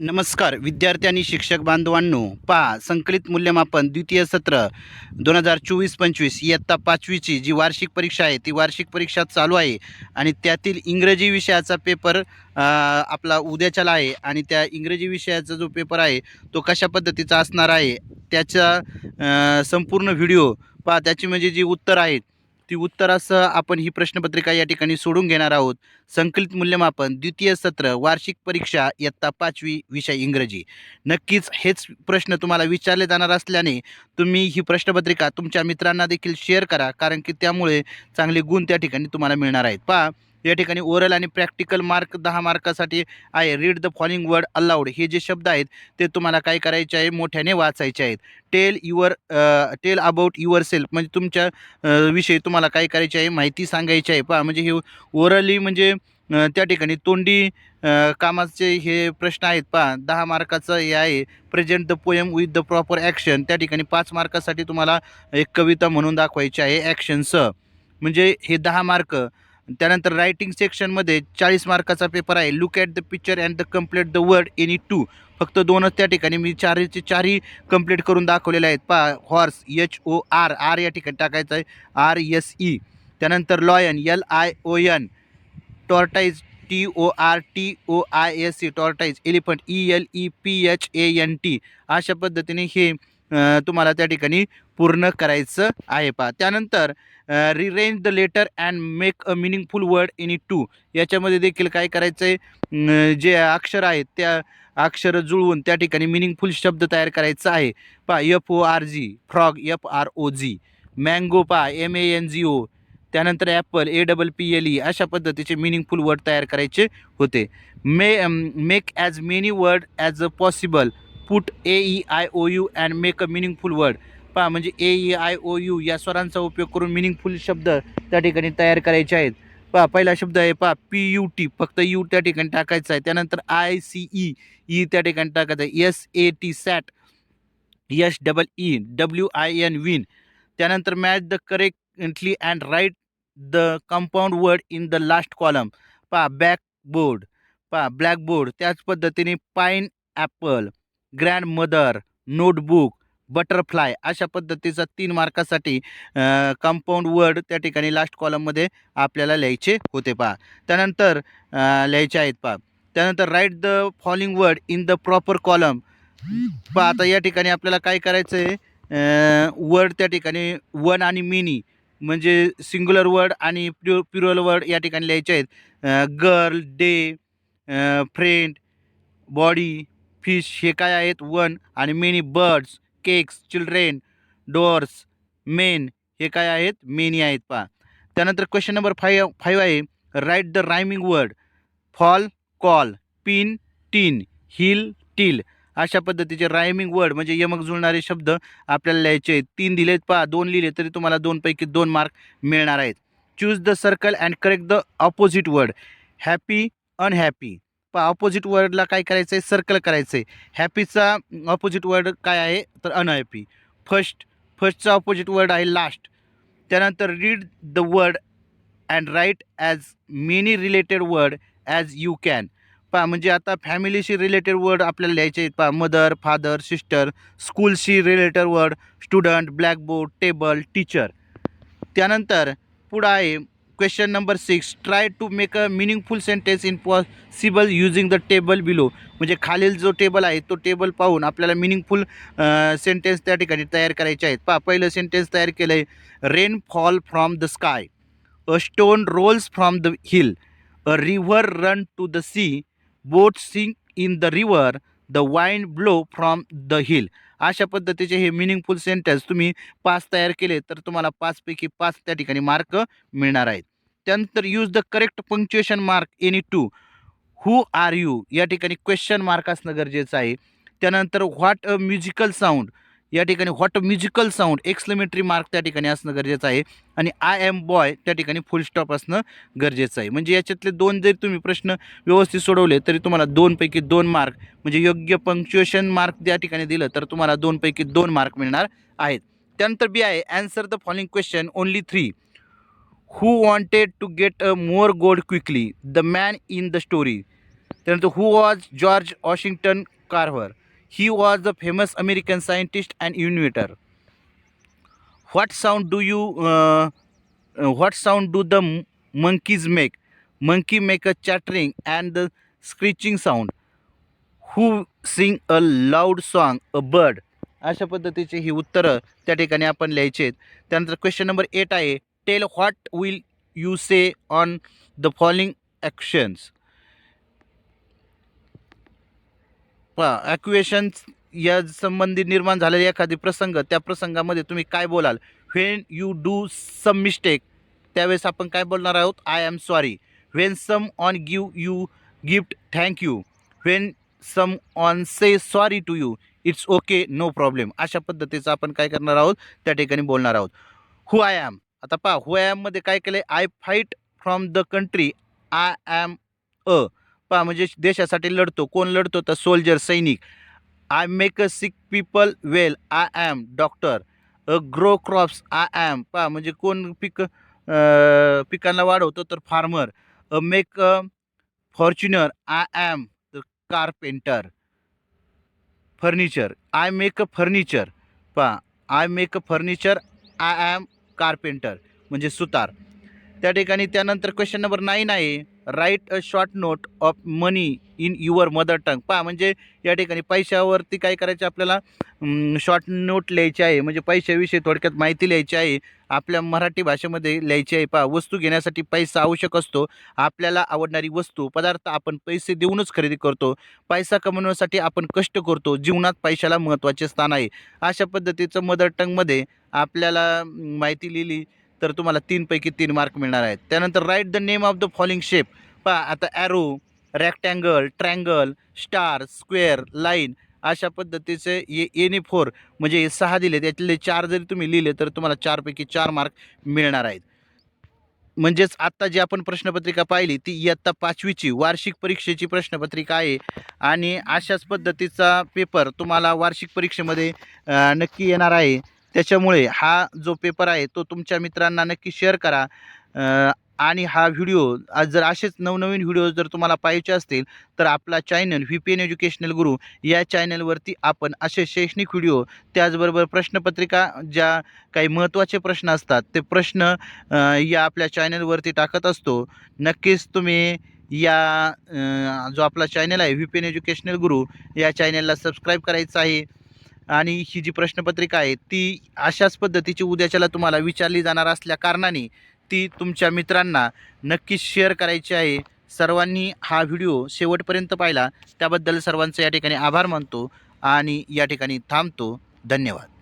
नमस्कार विद्यार्थी आणि शिक्षक बांधवांनो. पहा संकलित मूल्यमापन द्वितीय सत्र दोन हजार चोवीस पंचवीस. इयत्ता पाचवीची जी वार्षिक परीक्षा आहे ती वार्षिक परीक्षा चालू आहे आणि त्यातील इंग्रजी विषयाचा पेपर आपला उद्याच्याला आहे आणि त्या इंग्रजी विषयाचा जो पेपर आहे तो कशा पद्धतीचा असणार आहे त्याचा संपूर्ण व्हिडिओ पहा त्याची म्हणजे जी उत्तर आहेत ती उत्तरासह आपण ही प्रश्नपत्रिका या ठिकाणी सोडून घेणार आहोत. संकलित मूल्यमापन द्वितीय सत्र वार्षिक परीक्षा इयत्ता पाचवी विषय इंग्रजी. नक्कीच हेच प्रश्न तुम्हाला विचारले जाणार असल्याने तुम्ही ही प्रश्नपत्रिका तुमच्या मित्रांना देखील शेअर करा कारण की त्यामुळे चांगले गुण त्या ठिकाणी तुम्हाला मिळणार आहेत. पहा या ठिकाणी ओरल आणि प्रॅक्टिकल मार्क दहा मार्कासाठी आहे. Read the following word aloud हे जे शब्द आहेत ते तुम्हाला काय करायचे आहे? मोठ्याने वाचायचे आहेत. Tell your tell about yourself म्हणजे तुमच्या विषयी तुम्हाला काय करायचे आहे? माहिती सांगायची आहे. पहा म्हणजे हे ओरली म्हणजे त्या ठिकाणी तोंडी कामाचे हे प्रश्न आहेत. पहा दहा मार्काचं हे आहे. Present the poem with the proper action त्या ठिकाणी पाच मार्कासाठी तुम्हाला एक कविता म्हणून दाखवायची आहे. ॲक्शनसह म्हणजे हे दहा मार्क. त्यानंतर रायटिंग सेक्शनमध्ये चाळीस मार्काचा पेपर आहे. Look at the picture and the complete the word any two फक्त दोनच त्या ठिकाणी मी चारचे चारही कंप्लीट करून दाखवलेले आहेत. पा horse H O R R या ठिकाणी टाकायचं आहे. आर एस ई त्यानंतर lion L I O N tortoise T O R T O I S C tortoise elephant E L E P H A N T अशा पद्धतीने हे तुम्हाला त्या ठिकाणी पूर्ण करायचं आहे पहा. त्यानंतर rearrange the letter and make a meaningful word in two याच्यामध्ये देखील काय करायचं आहे जे अक्षर आहेत त्या अक्षरं जुळवून त्या ठिकाणी मिनिंगफुल शब्द तयार करायचा आहे. पहा F O R G frog F R O G mango पहा M A N G O त्यानंतर apple A double P L E अशा पद्धतीचे मिनिंगफुल वर्ड तयार करायचे होते. May make as many word as a possible put A E I O U and make a meaningful word पहा म्हणजे A E I O U या स्वरांचा उपयोग करून मिनिंगफुल शब्द त्या ठिकाणी तयार करायचे आहेत. पहा पहिला शब्द आहे पहा पी यू टी फक्त यू त्या ठिकाणी टाकायचा आहे. त्यानंतर आय सी ई ई त्या ठिकाणी टाकायचं आहे. S A T sat S double E W I N win त्यानंतर match the correctly and write the compound word in the last column पहा बॅक बोर्ड पहा ब्लॅकबोर्ड त्याच पद्धतीने pineapple grandmother notebook butterfly अशा पद्धतीचा तीन मार्कासाठी compound word त्या ठिकाणी लास्ट कॉलममध्ये आपल्याला लिहायचे होते पहा. त्यानंतर लिहायचे आहेत पहा. त्यानंतर write the following word in the proper column पहा आता या ठिकाणी आपल्याला काय करायचं आहे वर्ड त्या ठिकाणी वन आणि मिनी म्हणजे सिंग्युलर वर्ड आणि प्यु प्युरल वर्ड या ठिकाणी लिहायचे आहेत. Girl day friend body fish हे काय आहेत? वन आणि many birds cakes children doors men हे काय आहेत? मेनी आहेत पा त्यानंतर क्वेश्चन नंबर फाईव्ह फाईव्ह आहे. Write the rhyming word fall call pin teen hill teal अशा पद्धतीचे रायमिंग वर्ड म्हणजे यमक जुळणारे शब्द आपल्याला लिहायचे आहेत. तीन दिलेत पहा. दोन लिहिले तरी तुम्हाला दोनपैकी दोन मार्क मिळणार आहेत. Choose the circle and correct the opposite word happy unhappy opposite वर्डला काय करायचं आहे सर्कल करायचं आहे हॅपीचा ऑपोजिट वर्ड काय आहे? तर अनहॅपी फर्स्ट फर्स्टचा ऑपोजिट वर्ड आहे लास्ट त्यानंतर read the word and write as many related word as you can पा म्हणजे आता फॅमिलीशी रिलेटेड वर्ड आपल्याला लिहायचे आहेत. पहा mother father sister स्कूलशी related word student blackboard table teacher त्यानंतर पुढं आहे question number six try to make a meaningful sentence in possible using the table below म्हणजे खालील जो टेबल आहे तो टेबल पाहून आपल्याला मिनिंगफुल सेंटेन्स त्या ठिकाणी तयार करायचे आहेत. पहा पहिलं सेंटेन्स तयार केलं आहे rain fall from the sky a stone rolls from the hill a river run to the sea boat sink in the river the wind blow from the hill. अशा पद्धतीचे हे मिनिंगफुल सेंटेन्स तुम्ही पाच तयार केले तर तुम्हाला पाचपैकी पाच त्या ठिकाणी मार्क मिळणार आहेत. त्यानंतर use the correct punctuation mark any two who are you या ठिकाणी क्वेश्चन मार्क असणं गरजेचं आहे. त्यानंतर व्हॉट अ म्युझिकल साऊंड या ठिकाणी what musical sound exclamatory mark त्या ठिकाणी असणं गरजेचं आहे. आणि आय एम बॉय त्या ठिकाणी फुल स्टॉप असणं गरजेचं आहे. म्हणजे याच्यातले दोन जरी तुम्ही प्रश्न व्यवस्थित सोडवले तरी तुम्हाला दोनपैकी दोन मार्क म्हणजे योग्य पंक्च्युएशन मार्क त्या ठिकाणी दिलं तर तुम्हाला दोनपैकी दोन मार्क मिळणार आहेत. त्यानंतर बी आहे answer the following question only three who wanted to get a more gold quickly the man in the story त्यानंतर who was George Washington Carver he was the famous American scientist and inventor what sound do you what sound do the monkeys make monkey make a chattering and the screeching sound who sing a loud song a bird अशा पद्धतीचे ही उत्तरं त्या ठिकाणी आपण लिहायचे आहेत. त्यानंतर question number eight आहे. Tell what will you say on the following actions actuations या संबंधी निर्माण झालेली एखादी प्रसंग त्या प्रसंगामध्ये तुम्ही काय बोलाल? When you do some mistake त्यावेळेस आपण काय बोलणार आहोत? I am sorry when someone give you gift thank you when someone say sorry to you it's okay no problem अशा पद्धतीचं आपण काय करणार आहोत? त्या ठिकाणी बोलणार आहोत. हु आय ॲम आता पहा हु आय ॲममध्ये काय केलं आहे I fight from the country I am a पा म्हणजे देशासाठी लढतो. कोण लढतो? तर सोल्जर सैनिक. I make a sick people well I am doctor a grow crops I am पा म्हणजे कोण पिक पिकांना वाढवतो तर farmer a make a furniture I am तर carpenter furniture I make a furniture पा I make a furniture I am carpenter म्हणजे सुतार. त्या ठिकाणी त्यानंतर क्वेश्चन नंबर नाईन आहे. Write a short note of money in your mother tongue पहा म्हणजे या ठिकाणी पैशावरती काय करायचे आपल्याला? शॉर्ट नोट लिहायची आहे. म्हणजे पैशाविषयी थोडक्यात माहिती लिहायची आहे. आपल्या मराठी भाषेमध्ये लिहायची आहे. पहा वस्तू घेण्यासाठी पैसा आवश्यक असतो. आपल्याला आवडणारी वस्तू पदार्थ आपण पैसे देऊनच खरेदी करतो. पैसा कमवण्यासाठी आपण कष्ट करतो. जीवनात पैशाला महत्त्वाचे स्थान आहे. अशा पद्धतीचं मदर टंगमध्ये आपल्याला माहिती लिहिली तर तुम्हाला तीनपैकी तीन मार्क मिळणार आहेत. त्यानंतर write the name of the following shape पहा आता arrow rectangle triangle star square line अशा पद्धतीचे ए एनी फोर म्हणजे हे सहा दिले त्यातले चार जरी तुम्ही लिहिले तर तुम्हाला चारपैकी चार मार्क मिळणार आहेत. म्हणजेच आत्ता जी आपण प्रश्नपत्रिका पाहिली ती इयत्ता पाचवीची वार्षिक परीक्षेची प्रश्नपत्रिका आहे. आणि अशाच पद्धतीचा पेपर तुम्हाला वार्षिक परीक्षेमध्ये नक्की येणार आहे. त्याच्यामुळे हा जो पेपर आहे तो तुमच्या मित्रांना नक्की शेअर करा. आणि हा व्हिडिओ आज जर असेच नवनवीन व्हिडिओ जर तुम्हाला पाहायचे असतील तर आपला channel V P N educational guru या चॅनलवरती आपण असे शैक्षणिक व्हिडिओ त्याचबरोबर प्रश्नपत्रिका ज्या काही महत्त्वाचे प्रश्न असतात ते प्रश्न या आपल्या चॅनलवरती टाकत असतो. नक्कीच तुम्ही या जो आपला चॅनल आहे व्ही पी एन एज्युकेशनल गुरु या चॅनलला सबस्क्राईब करायचं आहे. आणि ही जी प्रश्नपत्रिका आहे ती अशाच पद्धतीची उद्याच्याला तुम्हाला विचारली जाणार असल्या कारणाने ती तुमच्या मित्रांना नक्कीच शेअर करायची आहे. सर्वांनी हा व्हिडिओ शेवटपर्यंत पाहिला. त्याबद्दल सर्वांचं या ठिकाणी आभार मानतो आणि या ठिकाणी थांबतो. धन्यवाद.